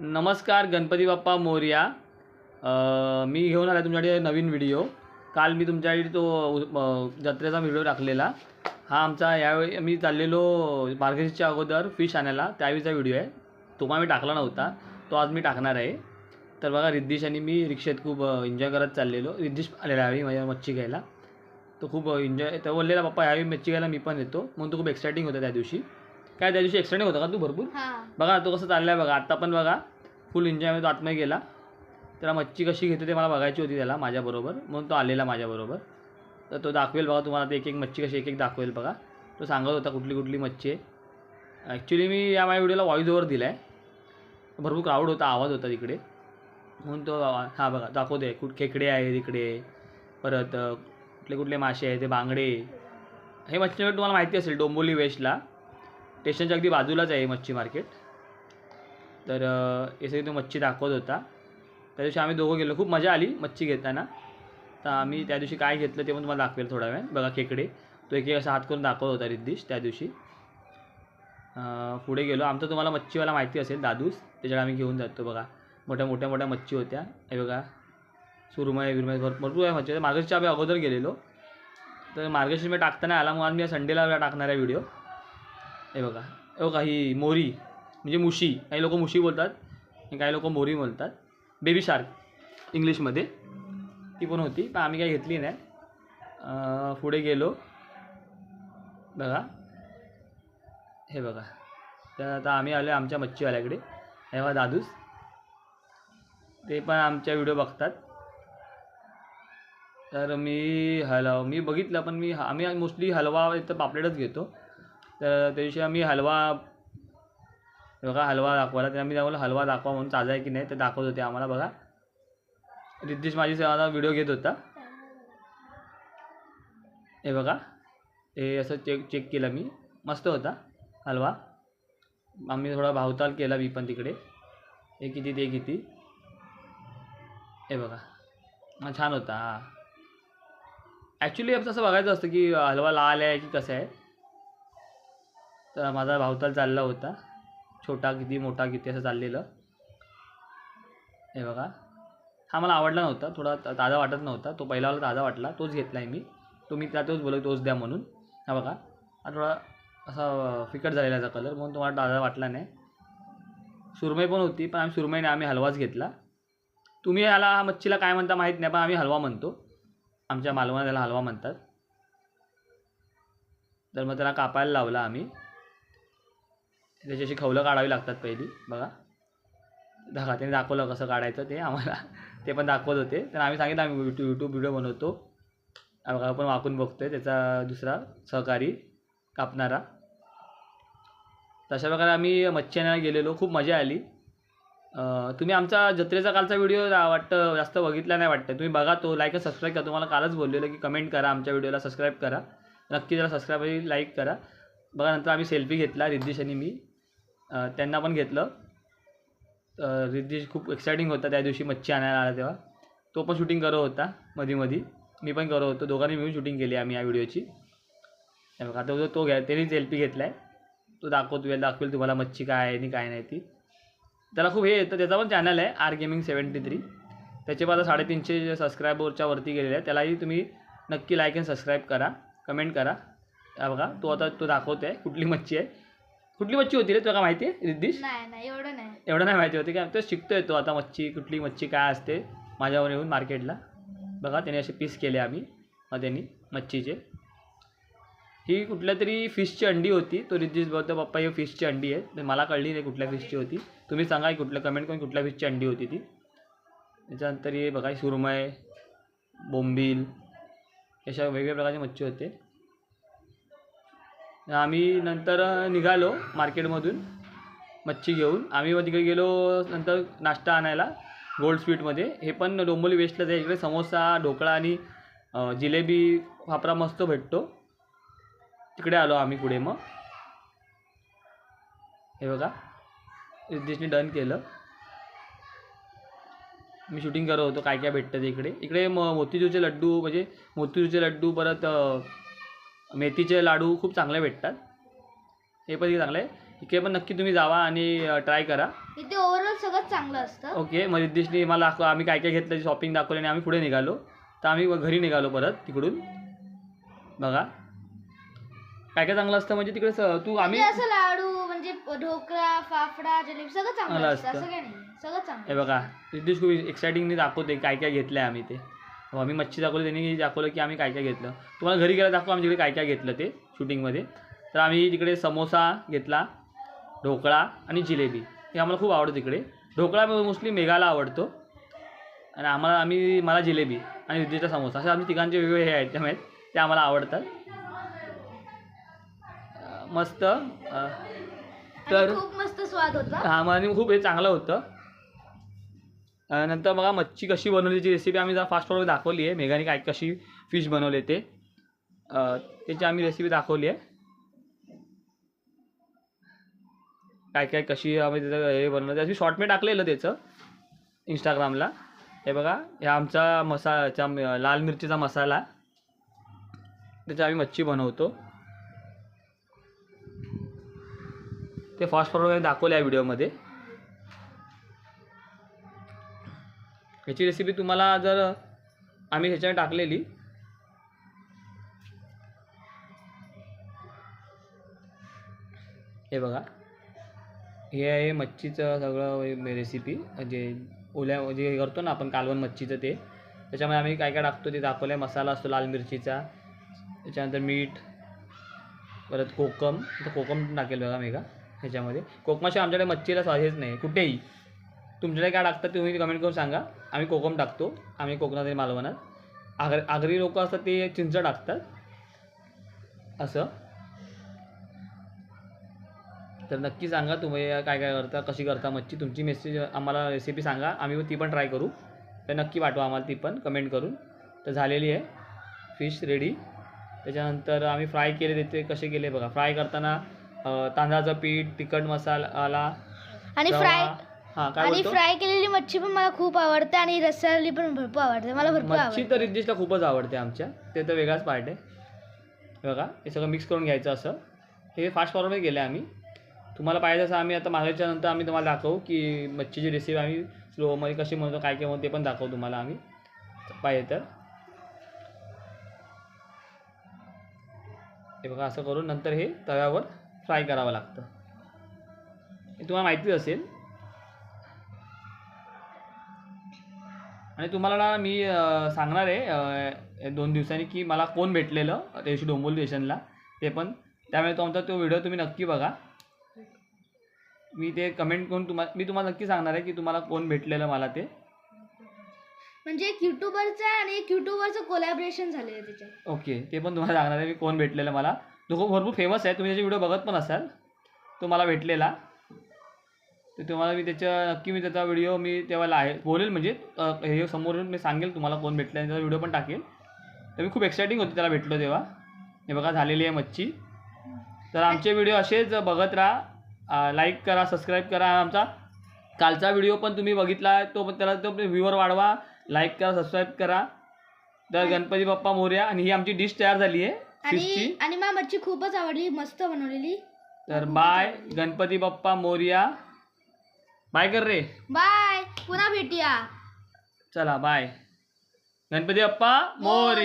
नमस्कार गणपती बाप्पा मोर्या. मी घेऊन आला तुमच्याकडे नवीन व्हिडिओ. काल मी तुमच्याकडे तो जत्रेचा व्हिडिओ टाकलेला. हा आमचा यावेळी मी चाललेलो मार्गशीरच्या अगोदर फिश आणायला. त्यावेळीचा व्हिडिओ आहे. तो पण मी टाकला नव्हता. तो आज मी टाकणार आहे. तर बघा रिद्धीश आणि मी रिक्षेत खूप एन्जॉय करत चाललेलो. रिद्धीश आलेला यावेळी माझ्या मच्छी घ्यायला. तो खूप एन्जॉय तर बोललेला पप्पा यावेळी मच्छी घ्यायला मी पण येतो. म्हणून तो खूप एक्सायटिंग होता त्या दिवशी. काय त्या दिवशी एक्सायटिंग होता का तू भरपूर? बघा तो कसं चाललाय बघा. आता पण बघा फुल एन्जॉयमध्ये तो आतमध्ये गेला. त्याला मच्छी कशी घेतो ते मला बघायची होती त्याला माझ्याबरोबर. म्हणून तो आलेला माझ्याबरोबर. तर तो दाखवेल बघा तुम्हाला ते एक एक मच्छी कशी एक एक दाखवेल बघा. तो सांगत होता कुठली कुठली मच्छी आहे. ॲक्च्युली मी या माझ्या व्हिडिओला व्हॉईस ओव्हर दिला आहे भरपूर क्राऊड होता आवाज होता तिकडे. म्हणून तो हा बघा दाखवते कुठ खेकडे आहे तिकडे. परत कुठले कुठले मासे आहे ते बांगडे. हे मच्छी तुम्हाला माहिती असेल डोंबोली वेस्टला. स्टेशनच्या अगदी बाजूलाच आहे मच्छी मार्केट. तर अ, हे सगळी तो मच्छी दाखवत होता. त्या दिवशी आम्ही दोघं गेलो. खूप मजा आली मच्छी घेताना. तर आम्ही त्या दिवशी काय घेतलं ते पण तुम्हाला दाखवेल थोड्या वेळ. बघा खेकडे. तो एक असा हात करून दाखवत होता रिद्धिश त्या दिवशी. पुढे गेलो. आमचं तुम्हाला मच्छीवाला माहिती असेल दादूस. त्याच्याकडे आम्ही घेऊन जातो बघा. मोठ्या मोठ्या मोठ्या मच्छी होत्या. हे बघा. सुरमय विरमय भर भरपूर आहे मच्छी. मार्गशीरच्या आम्ही अगोदर गेलेलो. तर मार्गशीर्ष मी टाकताना आला. मग आम्ही मी संडेला टाकणार आहे व्हिडिओ. हे बघा. हे बघा ही मोरी म्हणजे मुशी. काही लोक मुशी बोलतात आणि काही लोक मोरी बोलतात. बेबी शार्क इंग्लिशमध्ये ती पण होती पण आम्ही काही घेतली नाही. पुढे गेलो. बघा. हे बघा. तर आता आम्ही आलो आमच्या मच्छीवाल्याकडे. हे बघा दादूस. ते पण आमच्या व्हिडिओ बघतात. तर मी हलव मी बघितलं पण मी आम्ही मोस्टली हलवा इथं पापलेटच घेतो. तर त्या दिवशी आम्ही हलवा हे बघा हलवा दाखवायला तर आम्ही त्यामुळे हलवा दाखवा म्हणून ताजा आहे की नाही? ते दाखवत होते आम्हाला बघा. रिद्धेश माझी माझा व्हिडिओ घेत होता. हे बघा. हे असं चेक चेक केलं मी. मस्त होता हलवा. आम्ही थोडा भावताल केला मी पण तिकडे. हे किती ते किती. हे बघा. हां छान होता हां. ॲक्च्युली असं बघायचं असतं की हलवा लाल आहे की कसं आहे. तर माझा भावताल चालला होता. छोटा किती मोठा किती असं चाललेलं. हे बघा. हा मला आवडला नव्हता. थोडा ताजा वाटत नव्हता. तो पहिलावाला ताजा वाटला. तोच घेतला आहे मी. तो मी त्या तोच बोललो तोच द्या म्हणून. हा बघा. हा थोडा असा फिकट झालेला याचा कलर म्हणून तुम्हाला ताजा वाटला नाही. सुरमई पण होती पण आम्ही सुरमई नाही आम्ही हलवाच घेतला. तुम्ही याला हा मच्छीला काय म्हणता माहीत नाही पण आम्ही हलवा म्हणतो. आमच्या मालवणात त्याला हलवा म्हणतात. तर मग त्याला कापायला लावला आम्ही. त्याची अशी खवलं काढावी लागतात पहिली बघा. धागा त्याने दाखवलं कसं काढायचं ते आम्हाला. ते पण दाखवत होते. तर आम्ही सांगितलं आम्ही यूट्यूब यूट्यूब व्हिडिओ बनवतो. आम्ही बघा आपण वाकून बघतोय त्याचा दुसरा सहकारी कापणारा. तशा प्रकारे आम्ही मच्छी गेलेलो. खूप मजा आली. तुम्ही आमचा जत्रेचा कालचा व्हिडिओ वाटतं जास्त बघितला नाही वाटतं. तुम्ही बघा तो लाईक आणि सबस्क्राईब करा. तुम्हाला कालच बोललेलं की कमेंट करा. आमच्या व्हिडिओला सबस्क्राईब करा. नक्की त्याला सबस्क्राईब लाईक करा. बघा नंतर आम्ही सेल्फी घेतला रिद्धिश आणि मी. त्यांना पण घेतलं. अं, खूप एक्सायटिंग होता त्या दिवशी मच्छी आणायला आला तेव्हा. तो पण शूटिंग करत होता मध्ये मध्ये मी पण करत होतो. दोघांनी मिळून शूटिंग केली आम्ही या व्हिडिओची बघा आता तो घ्या त्यानेच एल पी घेतला आहे तो दाखवतो दाखवेल तुम्हाला मच्छी काय आहे आणि काय नाही ती. त्याला खूप हे येतं त्याचा पण चॅनल आहे आर गेमिंग सेवन्टी थ्री त्याचे पण आता साडेतीनशे सबस्क्रायबरच्या वरती गेलेले आहे त्यालाही तुम्ही नक्की लाईक अँड सबस्क्राईब करा कमेंट करा. बघा तो आता तो दाखवतो आहे कुठली मच्छी आहे. कुठली मच्छी होती रे तुला काय माहिती आहे रिद्धिश? नाही नाही एवढं नाही. एवढं नाही माहिती होती काय तो शिकतोय तो आता मच्छी कुठली मच्छी काय असते माझ्यावर येऊन मार्केटला. बघा त्याने असे पीस केले आम्ही मग त्यांनी मच्छीचे. ही कुठल्या तरी फिशची अंडी होती. तो रिद्धिश बोलतो पप्पा ही फिशची अंडी आहे. तर मला कळली नाही कुठल्या फिशची होती. तुम्ही सांगा कुठल्या कमेंट करून कुठल्या फिशची अंडी होती ती. त्याच्यानंतर हे बघा सुरमय बोंबील अशा वेगवेगळ्या प्रकारची मच्छी होते. आम्ही नंतर निघालो मार्केटमधून मच्छी घेऊन. आम्ही मग तिकडे गेलो नंतर नाश्ता आणायला गोल्ड स्वीटमध्ये. हे पण डोंबोली वेस्टलाच आहे इकडे समोसा ढोकळा आणि जिलेबी फापरा मस्त भेटतो. तिकडे आलो आम्ही पुढे मग. हे बघा रिद्धीशने डन केलं. मी शूटिंग करत होतो काय काय भेटतं ते इकडे. इकडे म मोतीचूरचे लड्डू म्हणजे मोतीचूरचे लड्डू परत मेथीचे लाडू खूप चांगले भेटतात. हे पण चांगलं आहे. इकडे पण नक्की तुम्ही जावा आणि ट्राय करा. इथे ओव्हरऑल सगळं चांगलं असतं. ओके मग रिद्देशने मला दाखव आम्ही काय काय घेतलं शॉपिंग दाखवली आणि आम्ही पुढे निघालो. तर आम्ही घरी निघालो परत तिकडून. बघा. काय काय चांगलं असतं म्हणजे तिकडे स- तू आम्ही म्हणजे असं लाडू म्हणजे ढोकळा फाफडा जलेबी सगळं चांगलं चांगलं असतं. असतं. असं काही नाही. सगळं हे चांगलं बघा रिद्देश खूप एक्साइटिंगली दाखवते काय काय घेतलं आहे आम्ही ते. आम्ही मच्छी दाखवली त्यांनी दाखवलं की आम्ही काय काय घेतलं. तुम्हाला घरी गेला दाखवू आम्ही तिकडे काय काय घेतलं ते शूटिंगमध्ये. तर आम्ही तिकडे समोसा घेतला ढोकळा आणि जिलेबी. हे आम्हाला खूप आवडतं तिकडे. ढोकळा मोस्टली मेघाला आवडतो. आणि आम्हाला आम्ही मला जिलेबी आणि विद्येचा समोसा. असे आमचे तिघांचे वेगवेगळे हे आयटम आहेत ते आम्हाला आवडतात. मस्त तर खूप मस्त स्वाद होता. हा आणि खूप हे चांगलं होतं. नंतर बघा मच्छी कशी बनवलीची रेसिपी आम्ही जरा फास्ट फॉरवर्ड दाखवली आहे. मेघाने काय कशी फिश बनवले ते. त्याची आम्ही रेसिपी दाखवली आहे. काय काय कशी आम्ही त्याचं हे बनवलं त्याची शॉर्ट मी टाकलेलं त्याचं इंस्टाग्रामला हे बघा हे आमचा मसाल्याचा लाल मिरचीचा मसाला. त्याचा आम्ही मच्छी बनवतो. ते फास्ट फॉरवर्ड दाखवलं आहे व्हिडिओमध्ये ह्याची रेसिपी तुम्हाला जर आम्ही ह्याच्यावर टाकलेली हे बघा. हे आहे मच्छीचं सगळं रेसिपी म्हणजे ओल्या म्हणजे हे करतो ना आपण कालवण मच्छीचं ते. त्याच्यामध्ये आम्ही काय काय टाकतो ते दाखवलं आहे मसाला असतो लाल मिरचीचा. त्याच्यानंतर मीठ परत कोकम. तर कोकम टाकेल बघा मेघा ह्याच्यामध्ये. कोकमाशिवाय आमच्याकडे मच्छीला स्वाद हेच नाही. कुठेही. तुमच्याकडे काय टाकतात तुम्ही कमेंट करून सांगा. आम्ही कोकम टाकतो. आम्ही कोकणात मालवणात. आगर आगरी लोक असतात ते चिंच टाकतात. असं. तर नक्की सांगा तुम्ही काय काय करता कशी करता मच्छी. तुमची मेसेज आम्हाला रेसिपी सांगा. आम्ही ती पण ट्राय करू. तर नक्की पाठवा आम्हाला ती पण कमेंट करून. तर झालेली आहे. फिश रेडी त्याच्यानंतर आम्ही फ्राय केले ते कसे केले बघा. फ्राय करताना तांदळाचं पीठ तिखट मसाला आणि. फ्राय हां काय आणि बोलतो? फ्राय केलेली मच्छी पण मला खूप आवडते आणि रस्साली पण भरपूर आवडते मला भरपूर मच्छी आवडते. तर रिद्देशला खूपच आवडते आमच्या. ते तर वेगळाच पार्ट आहे. हे बघा हे सगळं मिक्स करून घ्यायचं असं. हे फास्ट फॉरवर्डमध्ये गेलं आम्ही. तुम्हाला पाहिजे असं आम्ही आता मागायच्या नंतर आम्ही तुम्हाला दाखवू की मच्छीची रेसिपी आम्ही स्लोमध्ये कशी म्हणतो काय काय म्हणतो ते पण दाखवू तुम्हाला आम्ही. पाहिजे तर. हे बघा असं करून नंतर हे तव्यावर फ्राय करावं लागतं. हे तुम्हाला माहितीच असेल आणि तुम्हाला ना मी सांगणार आहे दोन दिवसांनी की मला कोण भेटलेलं त्या दिवशी डोंबोली स्टेशनला ते पण. त्यामुळे तुमचा तो व्हिडिओ तुम्ही नक्की बघा. मी ते कमेंट करून तुम्हाला मी तुम्हाला नक्की सांगणार आहे की तुम्हाला कोण भेटलेलं मला ते. म्हणजे एक युट्यूबरचा आणि एक युट्यूबरचं कोलॅबरेशन झालेलं आहे त्याच्यात. ओके ते पण तुम्हाला सांगणार आहे मी कोण भेटलेलं मला. तो खूप भरपूर फेमस आहे तुम्ही त्याचे व्हिडिओ बघत पण असाल. तो मला भेटलेला. तर तुम्हाला मी त्याच्या नक्की मी त्याचा व्हिडिओ मी तेव्हा आहे बोलेल म्हणजे हे समोरून मी सांगेल तुम्हाला कोण भेटलं त्याचा व्हिडिओ पण टाकेल. तर मी खूप एक्सायटिंग होती त्याला भेटलो तेव्हा. हे बघा झालेली आहे मच्छी. तर आमचे व्हिडिओ असेच बघत राहा. लाईक करा सबस्क्राईब करा आमचा. कालचा व्हिडिओ पण तुम्ही बघितला तो पण त्याला तो व्ह्यूवर वाढवा. लाईक करा सबस्क्राईब करा. तर गणपती बाप्पा मोर्या आणि ही आमची डिश तयार झाली आहे फिशची आणि मला मच्छी खूपच आवडली मस्त बनवलेली. तर बाय गणपती बाप्पा मोर्या. बाय कर रे. बाय. पुन्हा भेटूया. चला बाय. गणपती बाप्पा मोर्या